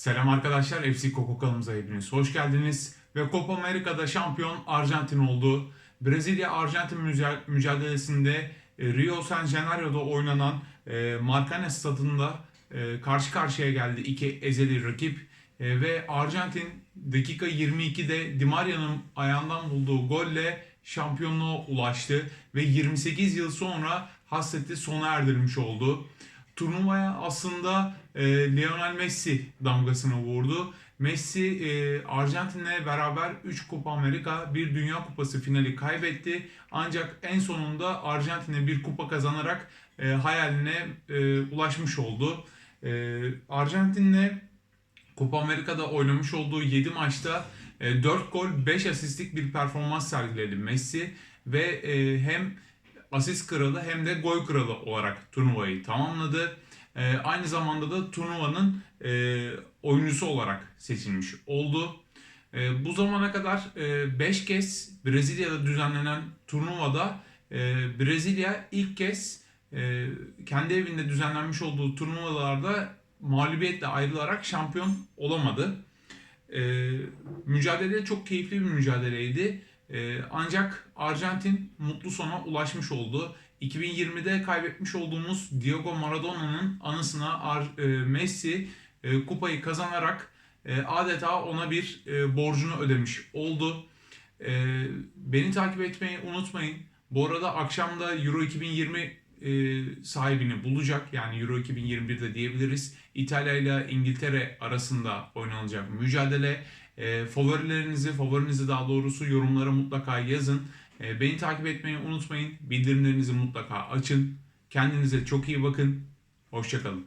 Selam arkadaşlar, FC Coco kanalımıza hepiniz hoş geldiniz. Ve Copa Amerika'da şampiyon Arjantin oldu. Brezilya-Arjantin müca- mücadelesinde e, Rio San Janeiro'da oynanan e, Marcanes stadında e, karşı karşıya geldi iki ezeli rakip. Ve Arjantin dakika 22'de Di Maria'nın ayağından bulduğu golle şampiyonluğa ulaştı. Ve 28 yıl sonra hasreti sona erdirilmiş oldu. Turnuvaya aslında e, Lionel Messi damgasını vurdu. Messi e, Arjantin'le beraber 3 Copa Amerika, bir Dünya Kupası finali kaybetti. Ancak en sonunda Arjantin'e bir kupa kazanarak e, hayaline e, ulaşmış oldu. E, Arjantin'le Copa Amerika'da oynamış olduğu 7 maçta e, 4 gol 5 asistlik bir performans sergiledi Messi ve e, hem asist kralı hem de gol kralı olarak turnuvayı tamamladı. E, aynı zamanda da turnuvanın e, oyuncusu olarak seçilmiş oldu. E, bu zamana kadar 5 kez Brezilya'da düzenlenen turnuvada e, Brezilya ilk kez e, kendi evinde düzenlenmiş olduğu turnuvalarda mağlubiyetle ayrılarak şampiyon olamadı. E, mücadele çok keyifli bir mücadeleydi. E, ancak Arjantin mutlu sona ulaşmış oldu. 2020'de kaybetmiş olduğumuz Diego Maradona'nın anısına e, Messi e, kupayı kazanarak e, adeta ona bir borcunu ödemiş oldu. Beni takip etmeyi unutmayın. Bu arada akşam da Euro 2020 e, sahibini bulacak. Yani Euro 2021'de diyebiliriz. İtalya ile İngiltere arasında oynanacak mücadele. E, favorilerinizi, favorinizi daha doğrusu yorumlara mutlaka yazın. E, beni takip etmeyi unutmayın. Bildirimlerinizi mutlaka açın. Kendinize çok iyi bakın. Hoşçakalın.